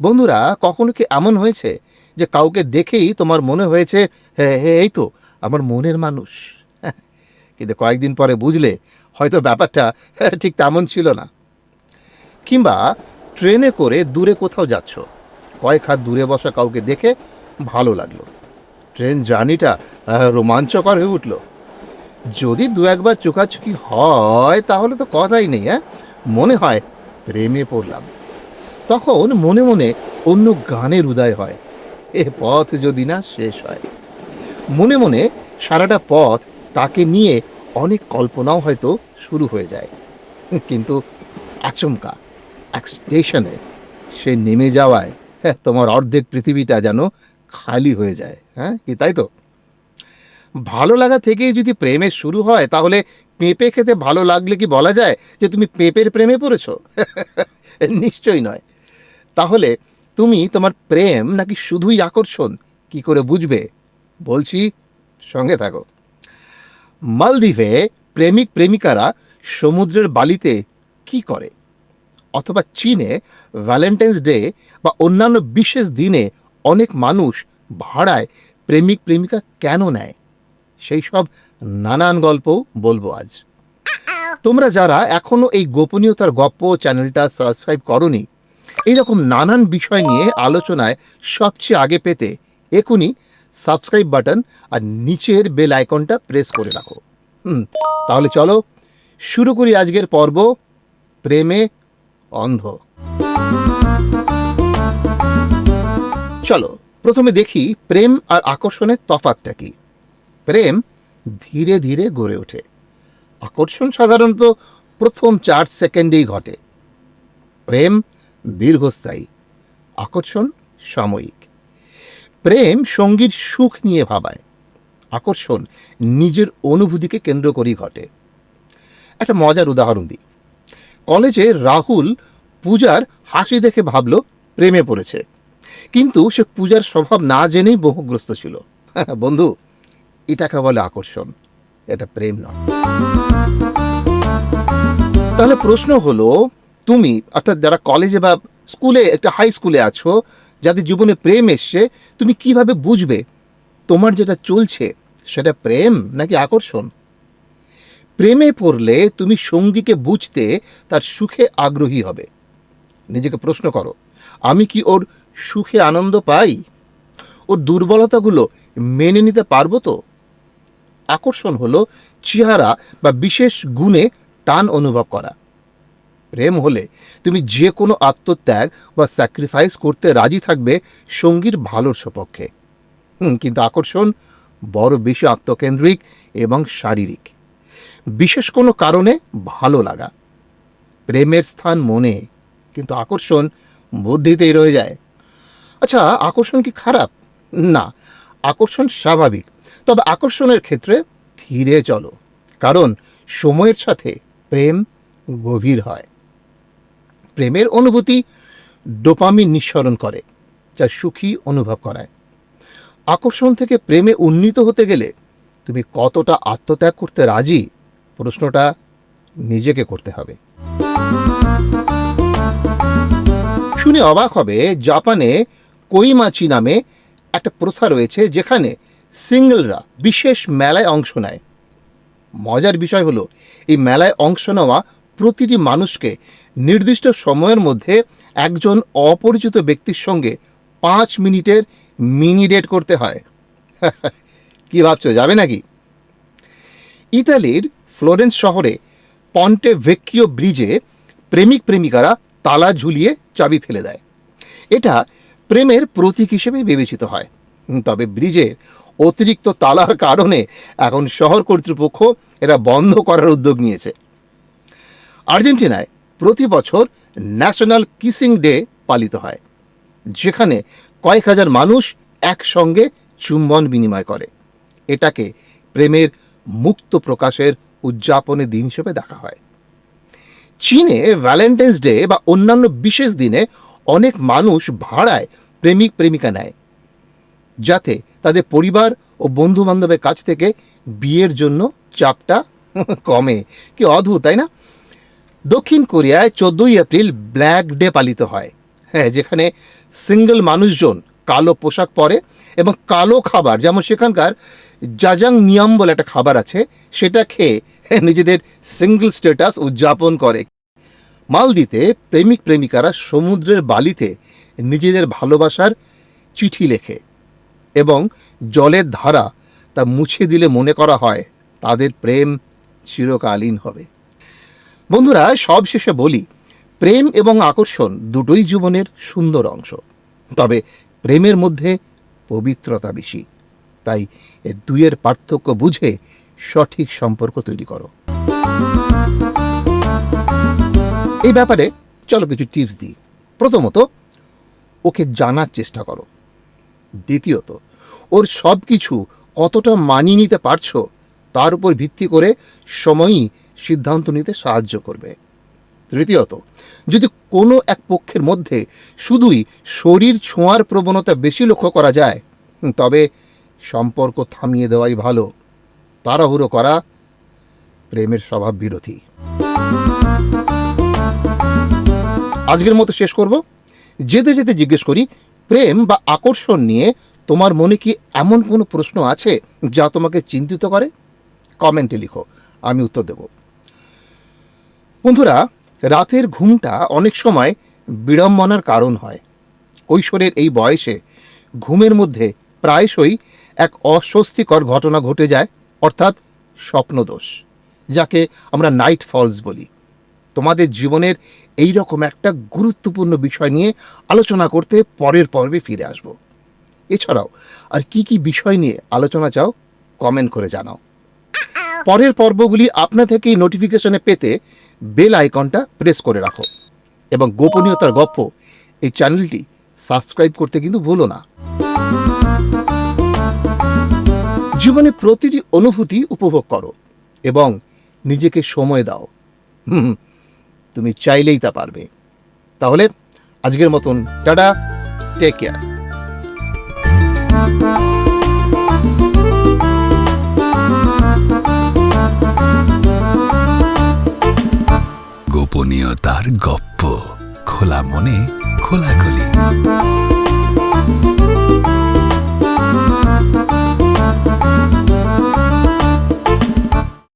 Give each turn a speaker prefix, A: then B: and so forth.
A: বন্ধুরা, কখনো কি এমন হয়েছে যে কাউকে দেখেই তোমার মনে হয়েছে হ্যাঁ এই তো, আমার মনের মানুষ কিন্তু কয়েকদিন পরে বুঝলে, হয়তো ব্যাপারটা ঠিক তেমন ছিল না। কিংবা ট্রেনে করে দূরে কোথাও যাচ্ছ, কয়েক হাত দূরে বসা কাউকে দেখে ভালো লাগল। ট্রেন জার্নিটা রোমাঞ্চকর হয়ে উঠল। যদি দু একবার চোখাচুকি হয়, তাহলে তো কথাই নেই হ্যাঁ মনে হয় প্রেমে পড়লাম। তখন মনে মনে অন্য গানের উদয় হয়। এ পথ যদি না শেষ হয়। মনে মনে সারাটা পথ তাকে নিয়ে অনেক কল্পনাও হয়তো শুরু হয়ে যায়। কিন্তু আচমকা এক স্টেশনে সে নেমে যাওয়ায় হ্যাঁ তোমার অর্ধেক পৃথিবীটা যেন খালি হয়ে যায় হ্যাঁ কি তাই তো? ভালো লাগা থেকেই যদি প্রেমের শুরু হয়, তাহলে পেঁপে খেতে ভালো লাগলে কি বলা যায় যে তুমি পেঁপের প্রেমে পড়েছো? নিশ্চয়ই নয়। তাহলে তুমি তোমার প্রেম নাকি শুধুই আকর্ষণ? কি করে বুঝবে? বলছি, সঙ্গে থাকো। মালদ্বীপে প্রেমিক প্রেমিকারা সমুদ্রের বালিতে কি করে? অথবা চীনে ভ্যালেন্টাইন্স ডে বা অন্যান্য বিশেষ দিনে অনেক মানুষ ভাড়ায় প্রেমিক প্রেমিকা কেন নেয়? সেই সব নানান গল্পও বলব আজ। তোমরা যারা এখনও এই গোপনীয়তার গপ্প চ্যানেলটা সাবস্ক্রাইব করনি এইরকম নানান বিষয় নিয়ে আলোচনায় সবচেয়ে আগে পেতে এখনই সাবস্ক্রাইব বাটন আর নিচের বেল আইকনটা প্রেস করে রাখো। হুম, তাহলে চলো শুরু করি আজকের পর্ব প্রেমে অন্ধ। চলো প্রথমে দেখি প্রেম আর আকর্ষণের তফাতটা কি। প্রেম ধীরে ধীরে গড়ে ওঠে। আকর্ষণ সাধারণত প্রথম চার সেকেন্ডেই ঘটে। প্রেম দীর্ঘস্থায়ী, আকর্ষণ সাময়িক। প্রেম সঙ্গীর সুখ নিয়ে ভাবায়। আকর্ষণ নিজের অনুভূতিকে কেন্দ্র করেই ঘটে। একটা মজার উদাহরণ দিই। কলেজে রাহুল পূজার হাসি দেখে ভাবল, প্রেমে পড়েছে। কিন্তু সে পূজার স্বভাব না জেনেই বহুগ্রস্ত ছিল। বন্ধু, এটাকে বলে আকর্ষণ। এটা প্রেম নয়। তাহলে প্রশ্ন হলো তুমি, অর্থাৎ যারা কলেজে বা স্কুলে একটা হাই স্কুলে আছো, যাদের জীবনে প্রেম এসছে, তুমি কীভাবে বুঝবে তোমার যেটা চলছে? সেটা প্রেম নাকি আকর্ষণ? প্রেমে পড়লে তুমি সঙ্গীকে বুঝতে তার সুখে আগ্রহী হবে। নিজেকে প্রশ্ন করো, আমি কি ওর সুখে আনন্দ পাই? ওর দুর্বলতাগুলো মেনে নিতে পারব তো? আকর্ষণ হলো চেহারা বা বিশেষ গুণে টান অনুভব করা। প্রেম হলে তুমি যে কোনো আত্মত্যাগ বা স্যাক্রিফাইস করতে রাজি থাকবে সঙ্গীর ভালোর সপক্ষে। কিন্তু আকর্ষণ বড় বেশি আত্মকেন্দ্রিক এবং শারীরিক। বিশেষ কোনো কারণে ভালো লাগা। প্রেমের স্থান মনে, কিন্তু আকর্ষণ বুদ্ধিতেই রয়ে যায়। আচ্ছা আকর্ষণ কি খারাপ? না, আকর্ষণ স্বাভাবিক। তবে আকর্ষণের ক্ষেত্রে ধীরে চলো। কারণ সময়ের সাথে প্রেম গভীর হয়। প্রেমের অনুভূতি ডোপামিন নিঃসরণ করে, যা সুখী অনুভব করায়। আকর্ষণ থেকে প্রেমে উন্নীত হতে গেলে তুমি কতটা আত্মত্যাগ করতে রাজি, প্রশ্নটা নিজেকে করতে হবে। শুনে অবাক হবে, জাপানে কৈমাচি নামে একটা প্রথা রয়েছে যেখানে সিঙ্গেলরা বিশেষ মেলায় অংশ নেয়। মজার বিষয় হলো, এই মেলায় অংশ নেওয়া প্রতিটি মানুষকে নির্দিষ্ট সময়ের মধ্যে একজন অপরিচিত ব্যক্তির সঙ্গে পাঁচ মিনিটের মিনি ডেট করতে হয়। কি ভাবছ, যাবে নাকি? ইতালির ফ্লোরেন্স শহরে পন্টে ভেক্কিও ব্রিজে প্রেমিক প্রেমিকারা তালা ঝুলিয়ে চাবি ফেলে দেয়। এটা প্রেমের প্রতীক হিসেবে বিবেচিত হয়। তবে ব্রিজের অতিরিক্ত তালার কারণে এখন শহর কর্তৃপক্ষ এটা বন্ধ করার উদ্যোগ নিয়েছে। আর্জেন্টিনায় প্রতি বছর ন্যাশনাল কিসিং ডে পালিত হয়, যেখানে কয়েক হাজার মানুষ একসঙ্গে চুম্বন বিনিময় করে। এটাকে প্রেমের মুক্ত প্রকাশের উদযাপনের দিন হিসেবে দেখা হয়। চীনে ভ্যালেন্টাইন্স ডে বা অন্যান্য বিশেষ দিনে অনেক মানুষ ভাড়ায় প্রেমিক প্রেমিকা নেয়, যাতে তাদের পরিবার ও বন্ধু বান্ধবের কাছ থেকে বিয়ের জন্য চাপটা কমে। কি অদ্ভুত, তাই না? দক্ষিণ কোরিয়ায় চোদ্দোই এপ্রিল ব্ল্যাক ডে পালিত হয়। হ্যাঁ যেখানে সিঙ্গেল মানুষজন কালো পোশাক পরে এবং কালো খাবার, যেমন সেখানকার জাজাং নিয়ম বলে একটা খাবার আছে, সেটা খেয়ে নিজেদের সিঙ্গেল স্ট্যাটাস উদযাপন করে। মালদিতে প্রেমিক প্রেমিকারা সমুদ্রের বালিতে নিজেদের ভালোবাসার চিঠি লেখে এবং জলের ধারা তা মুছে দিলে মনে করা হয় তাদের প্রেম চিরকালীন হবে। বন্ধুরা, সব শেষে বলি, প্রেম এবং আকর্ষণ দুটোই জীবনের সুন্দর অংশ। তবে প্রেমের মধ্যে পবিত্রতা বেশি। তাই এ দুইয়ের পার্থক্য বুঝে সঠিক সম্পর্ক তৈরি করো। এই ব্যাপারে চলো কিছু টিপস দিই। প্রথমত, ওকে জানার চেষ্টা করো। দ্বিতীয়ত, ওর সব কিছু কতটা মানিয়ে নিতে পারছ তার উপর ভিত্তি করে সময়ই সিদ্ধান্ত নিতে সাহায্য করবে। তৃতীয়ত, যদি কোনো এক পক্ষের মধ্যে শুধুই শরীর ছোঁয়ার প্রবণতা বেশি লক্ষ্য করা যায়, তবে সম্পর্ক থামিয়ে দেওয়াই ভালো। তাড়াহুড়ো করা প্রেমের স্বভাব বিরোধী। আজকের মতো শেষ করব। যেতে যেতে জিজ্ঞেস করি, প্রেম বা আকর্ষণ নিয়ে তোমার মনে কি এমন কোনো প্রশ্ন আছে যা তোমাকে চিন্তিত করে? কমেন্টে লিখো, আমি উত্তর দেব। বন্ধুরা, রাতের ঘুমটা অনেক সময় বিড়ম্বনার কারণ হয়। কৈশোরের এই বয়সে ঘুমের মধ্যে প্রায়শই এক অস্বস্তিকর ঘটনা ঘটে যায়, অর্থাৎ স্বপ্নদোষ, যাকে আমরা নাইট ফলস বলি। তোমাদের জীবনের এই রকম একটা গুরুত্বপূর্ণ বিষয় নিয়ে আলোচনা করতে পরের পর্বে ফিরে আসব। এছাড়াও, আর কি কি বিষয় নিয়ে আলোচনা চাও কমেন্ট করে জানাও। পরের পর্বগুলি আপনা থেকেই নোটিফিকেশনে পেতে বেল আইকনটা প্রেস করে রাখো এবং গোপনীয়তার গপ্প এই চ্যানেলটি সাবস্ক্রাইব করতে কিন্তু ভুলো না। জীবনে প্রতিটি অনুভূতি উপভোগ করো এবং নিজেকে সময় দাও। হুম, তুমি চাইলেই তা পারবে। তাহলে আজকের মতন, টাটা টেক কেয়ার
B: গোপনীয়তার গপ্প। খোলা মনে খোলাখুলি।